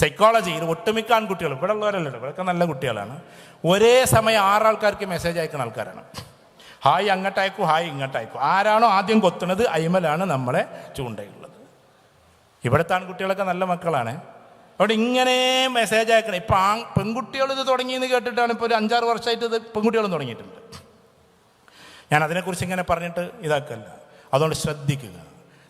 സൈക്കോളജിയിൽ ഒട്ടുമിക്ക ആൺകുട്ടികൾ ഇവിടെ ഉള്ളവരല്ലോ ഇവിടെയൊക്കെ നല്ല കുട്ടികളാണ്. ഒരേ സമയം ആറാൾക്കാർക്ക് മെസ്സേജ് അയക്കുന്ന ആൾക്കാരാണ്. ഹായ് അങ്ങോട്ടയക്കൂ ഹായ് ഇങ്ങോട്ടയക്കൂ. ആരാണോ ആദ്യം കൊത്തുന്നത് അയിമലാണ് നമ്മളെ ചൂണ്ടയുള്ളത് ഇവിടുത്തെ ആൺകുട്ടികളൊക്കെ നല്ല മക്കളാണ്. അവിടെ ഇങ്ങനെ മെസ്സേജ് അയക്കണം ഇപ്പം ആ പെൺകുട്ടികൾ ഇത് തുടങ്ങിയെന്ന് കേട്ടിട്ടാണ് ഇപ്പോൾ ഒരു അഞ്ചാറ് വർഷമായിട്ട് ഇത് പെൺകുട്ടികളും തുടങ്ങിയിട്ടുണ്ട്. ഞാൻ അതിനെക്കുറിച്ച് ഇങ്ങനെ പറഞ്ഞിട്ട് ഇതാക്കല്ല. അതുകൊണ്ട് ശ്രദ്ധിക്കുക.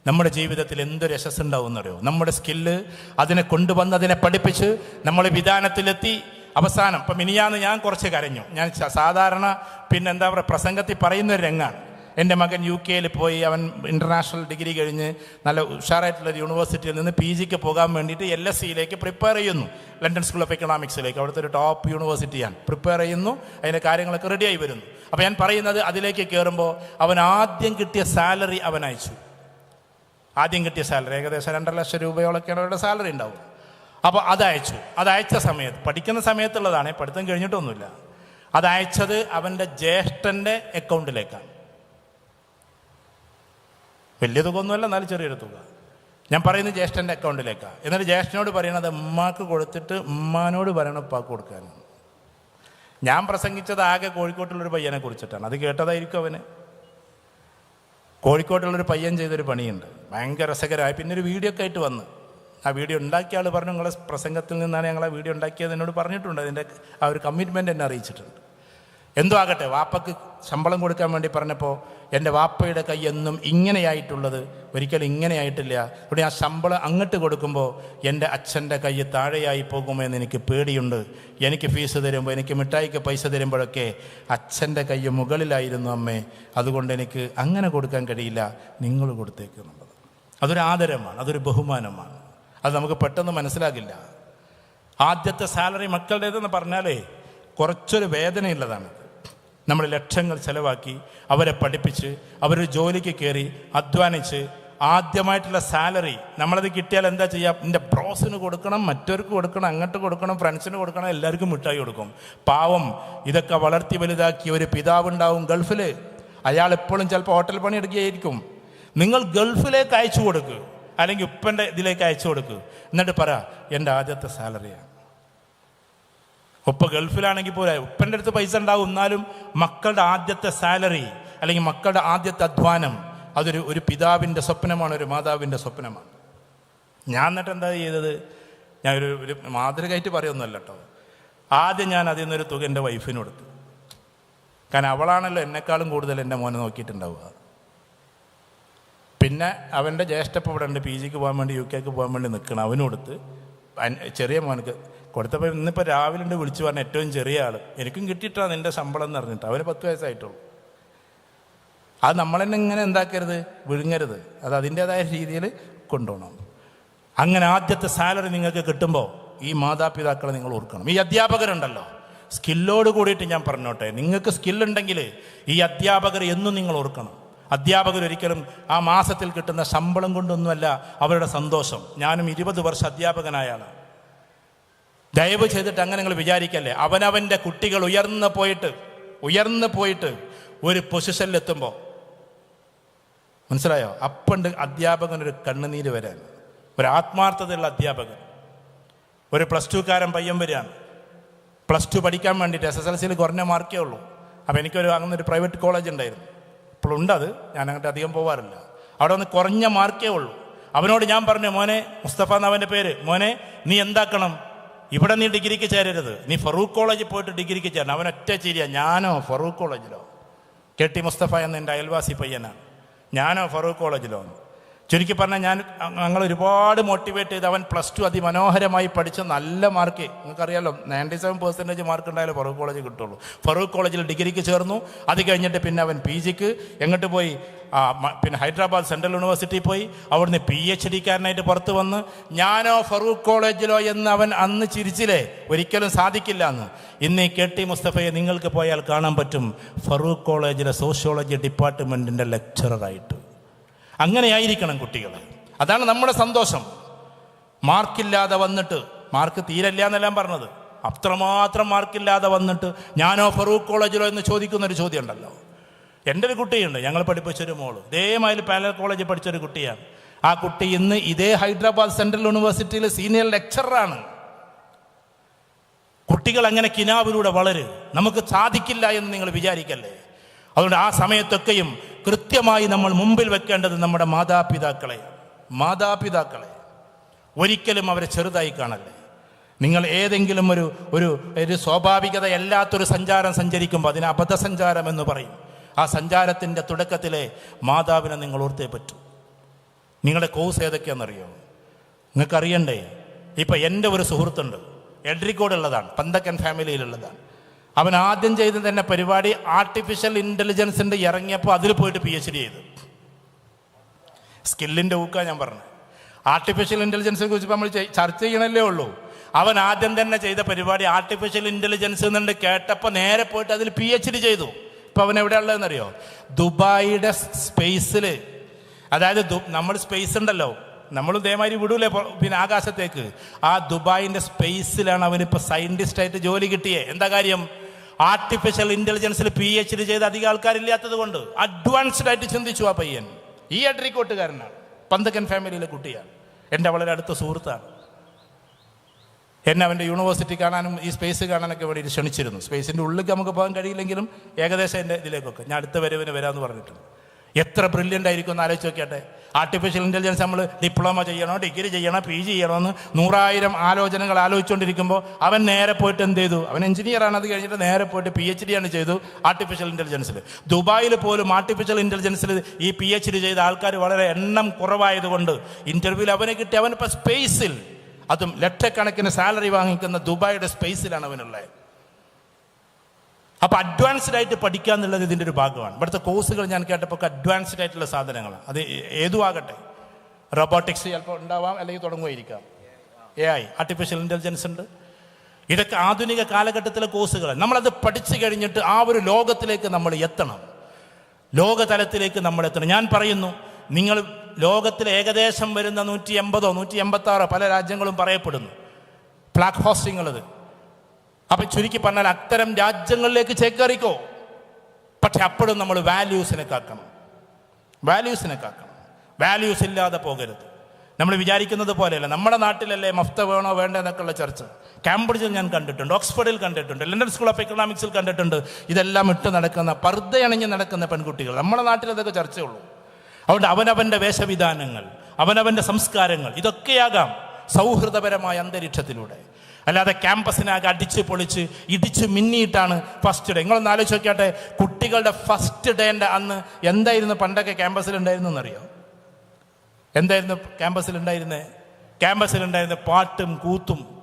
നമ്മുടെ ജീവിതത്തിൽ എന്തൊരു ഉണ്ടാവുമെന്നറിയോ നമ്മുടെ സ്കില്ല് അതിനെ കൊണ്ടുവന്ന് അതിനെ പഠിപ്പിച്ച് നമ്മൾ വിധാനത്തിലെത്തി. അവസാനം ഇപ്പം മിനിയാന്ന് ഞാൻ കുറച്ച് കരഞ്ഞു. ഞാൻ സാധാരണ പിന്നെ എന്താ പറയുക പ്രസംഗത്തിൽ പറയുന്ന ഒരു രംഗമാണ് എന്റെ മകൻ യു കെയിൽ പോയി അവൻ ഇന്റർനാഷണൽ ഡിഗ്രി കഴിഞ്ഞ് നല്ല ഉഷാറായിട്ടുള്ള ഒരു യൂണിവേഴ്സിറ്റിയിൽ നിന്ന് പി ജിക്ക് പോകാൻ വേണ്ടിയിട്ട് എൽ എസ് സിയിലേക്ക് പ്രിപ്പയർ ചെയ്യുന്നു. ലണ്ടൻ സ്കൂൾ ഓഫ് എക്കണോമിക്സിലേക്ക്. അവിടുത്തെ ഒരു ടോപ്പ് യൂണിവേഴ്സിറ്റിയാണ്. പ്രിപ്പയർ ചെയ്യുന്നു അതിന്റെ കാര്യങ്ങളൊക്കെ റെഡിയായി വരുന്നു. അപ്പോൾ ഞാൻ പറയുന്നത് അതിലേക്ക് കയറുമ്പോൾ അവൻ ആദ്യം കിട്ടിയ സാലറി അവൻ അയച്ചു. ആദ്യം കിട്ടിയ സാലറി ഏകദേശം രണ്ടര ലക്ഷം രൂപയോളൊക്കെയാണ് അവരുടെ സാലറി ഉണ്ടാവും അപ്പോൾ അത് അയച്ചു. അത് അയച്ച സമയത്ത് പഠിക്കുന്ന സമയത്തുള്ളതാണ് പഠിത്തം കഴിഞ്ഞിട്ടൊന്നുമില്ല. അത് അയച്ചത് അവന്റെ ജ്യേഷ്ഠന്റെ അക്കൗണ്ടിലേക്കാണ് വലിയ തുക ഒന്നുമല്ല എന്നാലും ചെറിയൊരു തുക. ഞാൻ പറയുന്നത് ജ്യേഷ്ഠന്റെ അക്കൗണ്ടിലേക്കാണ് എന്നിട്ട് ജ്യേഷ്ഠനോട് പറയണത് ഉമ്മാക്ക് കൊടുത്തിട്ട് ഉമ്മാനോട് പറയണം ഉപ്പാക്ക് കൊടുക്കാനാണ് ഞാൻ പ്രസംഗിച്ചത് ആകെ കോഴിക്കോട്ടുള്ളൊരു പയ്യനെ കുറിച്ചിട്ടാണ്. അത് കേട്ടതായിരിക്കും അവന്. കോഴിക്കോട്ടുള്ളൊരു പയ്യൻ ചെയ്തൊരു പണിയുണ്ട്. ഭയങ്കര രസകരമായി. പിന്നെ ഒരു വീഡിയോ ഒക്കെ ആയിട്ട് വന്ന്. ആ വീഡിയോ ഉണ്ടാക്കിയ ആൾ പറഞ്ഞു നിങ്ങളെ പ്രസംഗത്തിൽ നിന്നാണ് ഞങ്ങൾ ആ വീഡിയോ ഉണ്ടാക്കിയത് എന്നോട് പറഞ്ഞിട്ടുണ്ട്. അതിന്റെ ആ ഒരു കമ്മിറ്റ്മെന്റ് എന്നെ അറിയിച്ചിട്ടുണ്ട്. എന്തോ ആകട്ടെ വാപ്പക്ക് ശമ്പളം കൊടുക്കാൻ വേണ്ടി പറഞ്ഞപ്പോൾ എന്റെ വാപ്പയുടെ കൈ എന്നും ഇങ്ങനെയായിട്ടുള്ളത്. ഒരിക്കലും ഇങ്ങനെയായിട്ടില്ല. ഇവിടെ ആ ശമ്പളം അങ്ങോട്ട് കൊടുക്കുമ്പോൾ എന്റെ അച്ഛന്റെ കൈ താഴെയായി പോകുമെന്ന് എനിക്ക് പേടിയുണ്ട്. എനിക്ക് ഫീസ് തരുമ്പോൾ എനിക്ക് മിഠായിക്ക് പൈസ തരുമ്പോഴൊക്കെ അച്ഛന്റെ കൈ മുകളിലായിരുന്നു അമ്മേ. അതുകൊണ്ട് എനിക്ക് അങ്ങനെ കൊടുക്കാൻ കഴിയില്ല. നിങ്ങൾ കൊടുത്തേക്കുന്നുള്ളത് അതൊരു ആദരമാണ് അതൊരു ബഹുമാനമാണ്. അത് നമുക്ക് പെട്ടെന്ന് മനസ്സിലാകില്ല. ആദ്യത്തെ സാലറി മക്കളുടേതെന്ന് പറഞ്ഞാലേ കുറച്ചൊരു വേദനയുള്ളതാണ് നമ്മൾ ലക്ഷങ്ങൾ ചിലവാക്കി അവരെ പഠിപ്പിച്ച് അവരൊരു ജോലിക്ക് കയറി അധ്വാനിച്ച് ആദ്യമായിട്ടുള്ള സാലറി നമ്മളത് കിട്ടിയാൽ എന്താ ചെയ്യുക എന്റെ ബ്രോസിന് കൊടുക്കണം മറ്റവർക്ക് കൊടുക്കണം അങ്ങോട്ട് കൊടുക്കണം ഫ്രണ്ട്സിന് കൊടുക്കണം എല്ലാവർക്കും മിഠായി കൊടുക്കും. പാവം ഇതൊക്കെ വളർത്തി വലുതാക്കിയ ഒരു പിതാവുണ്ടാവും ഗൾഫിൽ. അയാൾ എപ്പോഴും ചിലപ്പോൾ ഹോട്ടൽ പണി എടുക്കുകയായിരിക്കും നിങ്ങൾ ഗൾഫിലേക്ക് അയച്ചു കൊടുക്കുക അല്ലെങ്കിൽ ഉപ്പന്റെ ഇതിലേക്ക് അയച്ചു കൊടുക്കുക എന്നിട്ട് പറ എന്റെ ആദ്യത്തെ സാലറിയാണ്. ഉപ്പ ഗൾഫിലാണെങ്കിൽ പോലെ ഉപ്പന്റെ അടുത്ത് പൈസ ഉണ്ടാവും. എന്നാലും മക്കളുടെ ആദ്യത്തെ സാലറി അല്ലെങ്കിൽ മക്കളുടെ ആദ്യത്തെ അധ്വാനം അതൊരു ഒരു പിതാവിന്റെ സ്വപ്നമാണ് ഒരു മാതാവിന്റെ സ്വപ്നമാണ്. ഞാൻ എന്നിട്ട് എന്താ ചെയ്തത്? ഞാൻ ഒരു ഒരു മാതൃകയായിട്ട് പറയുന്നല്ല കേട്ടോ. ആദ്യം ഞാൻ അതിൽ നിന്നൊരു തുക എന്റെ വൈഫിന് കൊടുത്തു. കാരണം അവളാണല്ലോ എന്നെക്കാളും കൂടുതൽ എന്റെ മോനെ നോക്കിയിട്ടുണ്ടാവുക. പിന്നെ അവന്റെ ജ്യേഷ്ഠപ്പ് ഇവിടെ ഉണ്ട്. പി ജിക്ക് പോകാൻ വേണ്ടി യു കെക്ക് പോകാൻ വേണ്ടി നിൽക്കണം. അവനും കൊടുത്ത് ചെറിയ മോനക്ക്. കൊടുത്തപ്പോൾ ഇന്നിപ്പോൾ രാവിലെ ഉണ്ട് വിളിച്ചു പറഞ്ഞ ഏറ്റവും ചെറിയ ആൾ എനിക്കും കിട്ടിയിട്ടാണ് നിന്റെ ശമ്പളം എന്ന് പറഞ്ഞിട്ട്. അവന് പത്ത് വയസ്സായിട്ടുള്ളൂ. അത് നമ്മൾ തന്നെ ഇങ്ങനെ എന്താക്കരുത്? വിഴുങ്ങരുത്. അത് അതിന്റെതായ രീതിയിൽ കൊണ്ടുപോകണം. അങ്ങനെ ആദ്യത്തെ സാലറി നിങ്ങൾക്ക് കിട്ടുമ്പോൾ ഈ മാതാപിതാക്കളെ നിങ്ങൾ ഓർക്കണം. ഈ അധ്യാപകരുണ്ടല്ലോ. സ്കില്ലോട് കൂടിയിട്ട് ഞാൻ പറഞ്ഞോട്ടെ. നിങ്ങൾക്ക് സ്കില്ലുണ്ടെങ്കിൽ ഈ അധ്യാപകർ എന്നും നിങ്ങൾ ഓർക്കണം. അധ്യാപകർ ഒരിക്കലും ആ മാസത്തിൽ കിട്ടുന്ന ശമ്പളം കൊണ്ടൊന്നുമല്ല അവരുടെ സന്തോഷം. ഞാനും ഇരുപത് വർഷം അധ്യാപകനായാണ്. ദയവ് ചെയ്തിട്ട് അങ്ങനെ നിങ്ങൾ വിചാരിക്കല്ലേ? അവനവന്റെ കുട്ടികൾ ഉയർന്നു പോയിട്ട് ഉയർന്നു പോയിട്ട് ഒരു പൊസിഷനിലെത്തുമ്പോൾ മനസ്സിലായോ? അപ്പണ്ട് അധ്യാപകനൊരു കണ്ണുനീര് വരാൻ. ഒരു ആത്മാർത്ഥതയുള്ള അധ്യാപകൻ. ഒരു പ്ലസ് ടുക്കാരൻ പയ്യൻ വരികയാണ് പ്ലസ് ടു പഠിക്കാൻ വേണ്ടിയിട്ട് എസ് എസ് എൽ സിയിൽ കുറഞ്ഞ മാർക്കേ ഉള്ളൂ. അപ്പോൾ എനിക്കൊരു അങ്ങനെ ഒരു പ്രൈവറ്റ് കോളേജ് ഉണ്ടായിരുന്നു. ഇപ്പോഴുണ്ട് അത് ഞാൻ അങ്ങോട്ട് അധികം പോവാറില്ല. അവിടെ ഒന്ന് കുറഞ്ഞ മാർക്കേ ഉള്ളൂ. അവനോട് ഞാൻ പറഞ്ഞു മോനെ മുസ്തഫ എന്നവന്റെ പേര്? മോനെ നീ എന്താക്കണം? ഇവിടെ നീ ഡിഗ്രിക്ക് ചേരരുത്. നീ ഫറൂഖ് കോളേജിൽ പോയിട്ട് ഡിഗ്രിക്ക് ചേരണം. അവൻ ഒറ്റ ചിരിയ. ഞാനോ ഫറൂഖ് കോളേജിലോ? കെ ടി മുസ്തഫ എന്ന എന്റെ അയൽവാസി പയ്യനാണ്. ഞാനോ ഫറൂഖ് കോളേജിലോ? ചുരുക്കി പറഞ്ഞാൽ ഞാൻ ഞങ്ങൾ ഒരുപാട് മോട്ടിവേറ്റ് ചെയ്ത് അവൻ പ്ലസ് ടു അതിമനോഹരമായി പഠിച്ച നല്ല മാർക്ക് നിങ്ങൾക്കറിയാലോ നയന്റി സെവൻ പെർസെന്റേജ് മാർക്ക് ഉണ്ടായാലേ ഫറൂഖ് കോളേജ് കിട്ടുള്ളൂ. ഫറൂഖ് കോളേജിൽ ഡിഗ്രിക്ക് ചേർന്നു. അത് കഴിഞ്ഞിട്ട് പിന്നെ അവൻ പി ജിക്ക് എങ്ങോട്ട് പോയി? പിന്നെ ഹൈദരാബാദ് സെൻട്രൽ യൂണിവേഴ്സിറ്റി പോയി. അവിടുന്ന് പി എച്ച് ഡിക്കാരനായിട്ട് പുറത്ത് വന്ന് ഞാനോ ഫറൂഖ് കോളേജിലോ എന്ന് അവൻ അന്ന് ചിരിച്ചില്ലേ? ഒരിക്കലും സാധിക്കില്ല എന്ന്. ഇന്ന് കെ ടി മുസ്തഫയെ നിങ്ങൾക്ക് പോയാൽ കാണാൻ പറ്റും ഫറൂഖ് കോളേജിലെ സോഷ്യോളജി ഡിപ്പാർട്ട്മെന്റിന്റെ ലെക്ചററായിട്ട് അങ്ങനെയായിരിക്കണം കുട്ടികൾ അതാണ് നമ്മുടെ സന്തോഷം. മാർക്കില്ലാതെ വന്നിട്ട് മാർക്ക് തീരല്ല എന്നെല്ലാം പറഞ്ഞത്. അത്രമാത്രം മാർക്കില്ലാതെ വന്നിട്ട് ഞാനോ ഫറൂഖ് കോളേജിലോ എന്ന് ചോദിക്കുന്ന ഒരു ചോദ്യം ഉണ്ടല്ലോ എന്റെ ഒരു കുട്ടിയുണ്ട് ഞങ്ങൾ പഠിപ്പിച്ചൊരു മോൾ. ഇതേമാതിരി പാലൽ കോളേജിൽ പഠിച്ചൊരു കുട്ടിയാണ്. ആ കുട്ടി ഇന്ന് ഇതേ ഹൈദരാബാദ് സെൻട്രൽ യൂണിവേഴ്സിറ്റിയിലെ സീനിയർ ലെക്ചറാണ്. കുട്ടികൾ അങ്ങനെ കിനാവിലൂടെ വളര്. നമുക്ക് സാധിക്കില്ല എന്ന് നിങ്ങൾ വിചാരിക്കല്ലേ? അതുകൊണ്ട് ആ സമയത്തൊക്കെയും കൃത്യമായി നമ്മൾ മുമ്പിൽ വെക്കേണ്ടത് നമ്മുടെ മാതാപിതാക്കളെ മാതാപിതാക്കളെ. ഒരിക്കലും അവരെ ചെറുതായി കാണല്ലേ. നിങ്ങൾ ഏതെങ്കിലും ഒരു ഒരു ഒരു സ്വാഭാവികതയല്ലാത്തൊരു സഞ്ചാരം സഞ്ചരിക്കുമ്പോൾ അതിന് അബദ്ധസഞ്ചാരം എന്ന് പറയും. ആ സഞ്ചാരത്തിന്റെ തുടക്കത്തിലെ മാതാവിനെ നിങ്ങൾ ഓർത്തേ പറ്റൂ. നിങ്ങളുടെ കോഴ്സ് ഏതൊക്കെയാണെന്നറിയോ? നിങ്ങൾക്കറിയണ്ടേ? ഇപ്പം എന്റെ ഒരു സുഹൃത്തുണ്ട്. എഡ്രിക്കോടുള്ളതാണ്. പന്തക്കൻ ഫാമിലിയിലുള്ളതാണ്. അവൻ ആദ്യം ചെയ്ത തന്നെ പരിപാടി ആർട്ടിഫിഷ്യൽ ഇന്റലിജൻസിന്റെ ഇറങ്ങിയപ്പോൾ അതിൽ പോയിട്ട് പി എച്ച് ഡി ചെയ്തു. സ്കില്ലിന്റെ ഊക്ക ഞാൻ പറഞ്ഞു. ആർട്ടിഫിഷ്യൽ ഇന്റലിജൻസിനെ കുറിച്ച് നമ്മൾ ചർച്ച ചെയ്യണല്ലേ ഉള്ളൂ. അവൻ ആദ്യം തന്നെ ചെയ്ത പരിപാടി ആർട്ടിഫിഷ്യൽ ഇന്റലിജൻസ് എന്നുണ്ട് കേട്ടപ്പോൾ നേരെ പോയിട്ട് അതിൽ പി എച്ച് ഡി ചെയ്തു. ഇപ്പം അവൻ എവിടെ ഉള്ളതെന്നറിയോ? ദുബായിയുടെ സ്പേസിൽ അതായത് നമ്മൾ സ്പേസ് ഉണ്ടല്ലോ. നമ്മൾ ഇതേമാതിരി വിടൂലേ പിന്നെ ആകാശത്തേക്ക്. ആ ദുബായിന്റെ സ്പേസിലാണ് അവനിപ്പോൾ സയന്റിസ്റ്റായിട്ട് ജോലി കിട്ടിയേ. എന്താ കാര്യം? ആർട്ടിഫിഷ്യൽ ഇന്റലിജൻസിൽ പി എച്ച് ഡി ചെയ്ത അധികം ആൾക്കാരില്ലാത്തത് കൊണ്ട് അഡ്വാൻസ്ഡ് ആയിട്ട് ചിന്തിച്ചു ആ പയ്യൻ. ഈ അഡ്രിക്കോട്ടുകാരനാണ് പന്തക്കൻ ഫാമിലിയിലെ കുട്ടിയാണ്. എന്റെ വളരെ അടുത്ത സുഹൃത്താണ്. എന്നെ അവന്റെ യൂണിവേഴ്സിറ്റി കാണാനും ഈ സ്പേസ് കാണാനൊക്കെ വേണ്ടി ക്ഷണിച്ചിരുന്നു. സ്പേസിന്റെ ഉള്ളിലേക്ക് നമുക്ക് പോകാൻ കഴിയില്ലെങ്കിലും ഏകദേശം എന്റെ ഇതിലേക്കൊക്കെ. ഞാൻ അടുത്ത വരവിന് വരാമെന്ന് പറഞ്ഞിട്ടുണ്ട്. എത്ര ബ്രില്യന്റ് ആയിരിക്കും എന്ന് ആലോചിച്ച് നോക്കിയാട്ടെ. ആർട്ടിഫിഷ്യൽ ഇന്റലിജൻസ് നമ്മൾ ഡിപ്ലോമ ചെയ്യണോ ഡിഗ്രി ചെയ്യണോ പി ജി ചെയ്യണോ എന്ന് നൂറായിരം ആലോചനകൾ ആലോചിച്ചുകൊണ്ടിരിക്കുമ്പോൾ അവൻ നേരെ പോയിട്ട് എന്ത് ചെയ്തു? അവൻ എഞ്ചിനീയറാണ് അത് കഴിഞ്ഞിട്ട് നേരെ പോയിട്ട് പി എച്ച് ഡി ആണ് ചെയ്തു ആർട്ടിഫിഷ്യൽ ഇന്റലിജൻസിൽ ദുബായിൽ പോലും ആർട്ടിഫിഷ്യൽ ഇന്റലിജൻസിൽ ഈ പി എച്ച് ഡി ചെയ്ത ആൾക്കാർ വളരെ എണ്ണം കുറവായതുകൊണ്ട് ഇന്റർവ്യൂവിൽ അവനെ കിട്ടി. അവനിപ്പോൾ സ്പേസിൽ അതും ലക്ഷക്കണക്കിന് സാലറി വാങ്ങിക്കുന്ന ദുബായിയുടെ സ്പേസിലാണ് അവനുള്ളത്. അപ്പോൾ അഡ്വാൻസ്ഡ് ആയിട്ട് പഠിക്കുക എന്നുള്ളത് ഇതിന്റെ ഒരു ഭാഗമാണ്. ഇവിടുത്തെ കോഴ്സുകൾ ഞാൻ കേട്ടപ്പോൾ അഡ്വാൻസ്ഡ് ആയിട്ടുള്ള സാധനങ്ങളാണ്. അത് ഏതും ആകട്ടെ റോബോട്ടിക്സ് ചിലപ്പോൾ ഉണ്ടാവാം അല്ലെങ്കിൽ തുടങ്ങുമായിരിക്കാം. എ ഐ ആർട്ടിഫിഷ്യൽ ഇന്റലിജൻസ് ഉണ്ട്. ഇതൊക്കെ ആധുനിക കാലഘട്ടത്തിലെ കോഴ്സുകൾ നമ്മളത് പഠിച്ചു കഴിഞ്ഞിട്ട് ആ ഒരു ലോകത്തിലേക്ക് നമ്മൾ എത്തണം. ലോകതലത്തിലേക്ക് നമ്മൾ എത്തണം. ഞാൻ പറയുന്നു നിങ്ങൾ ലോകത്തിൽ ഏകദേശം വരുന്ന നൂറ്റി എൺപതോ നൂറ്റി എൺപത്താറോ പല രാജ്യങ്ങളും പറയപ്പെടുന്നു. പ്ലാക്ക് ഹോസ്റ്റിങ്ങുള്ളത് അപ്പൊ ചുരുക്കി പറഞ്ഞാൽ അത്തരം രാജ്യങ്ങളിലേക്ക് ചേക്കേറിക്കോ. പക്ഷെ അപ്പോഴും നമ്മൾ വാല്യൂസിനെ കാക്കണം. വാല്യൂസിനെ കാക്കണം. വാല്യൂസ് ഇല്ലാതെ പോകരുത്. നമ്മൾ വിചാരിക്കുന്നത് പോലെയല്ല. നമ്മുടെ നാട്ടിലല്ലേ മഫ്ത വേണോ വേണ്ട എന്നൊക്കെയുള്ള ചർച്ച. കാംബ്രിഡ്ജിൽ ഞാൻ കണ്ടിട്ടുണ്ട് ഓക്സ്ഫോർഡിൽ കണ്ടിട്ടുണ്ട് ലണ്ടൻ സ്കൂൾ ഓഫ് എക്കണോമിക്സിൽ കണ്ടിട്ടുണ്ട്. ഇതെല്ലാം ഇട്ട് നടക്കുന്ന പർദ്ദയണിഞ്ഞ് നടക്കുന്ന പെൺകുട്ടികൾ. നമ്മുടെ നാട്ടിൽ അതൊക്കെ ചർച്ചയുള്ളൂ. അതുകൊണ്ട് അവനവന്റെ വേഷവിധാനങ്ങൾ അവനവന്റെ സംസ്കാരങ്ങൾ ഇതൊക്കെയാകാം സൗഹൃദപരമായ അന്തരീക്ഷത്തിലൂടെ. അല്ലാതെ ക്യാമ്പസിനകെ അടിച്ച് പൊളിച്ച് ഇടിച്ച് മിന്നിയിട്ടാണ് ഫസ്റ്റ് ഡേ നിങ്ങളൊന്ന് ആലോചിച്ച് നോക്കിയാട്ടെ കുട്ടികളുടെ ഫസ്റ്റ് ഡേന്റെ അന്ന് എന്തായിരുന്നു പണ്ടൊക്കെ ക്യാമ്പസിൽ ഉണ്ടായിരുന്നു എന്നറിയോ എന്തായിരുന്നു ക്യാമ്പസിൽ ഉണ്ടായിരുന്നത് ക്യാമ്പസിൽ ഉണ്ടായിരുന്ന പാട്ടും കൂത്തും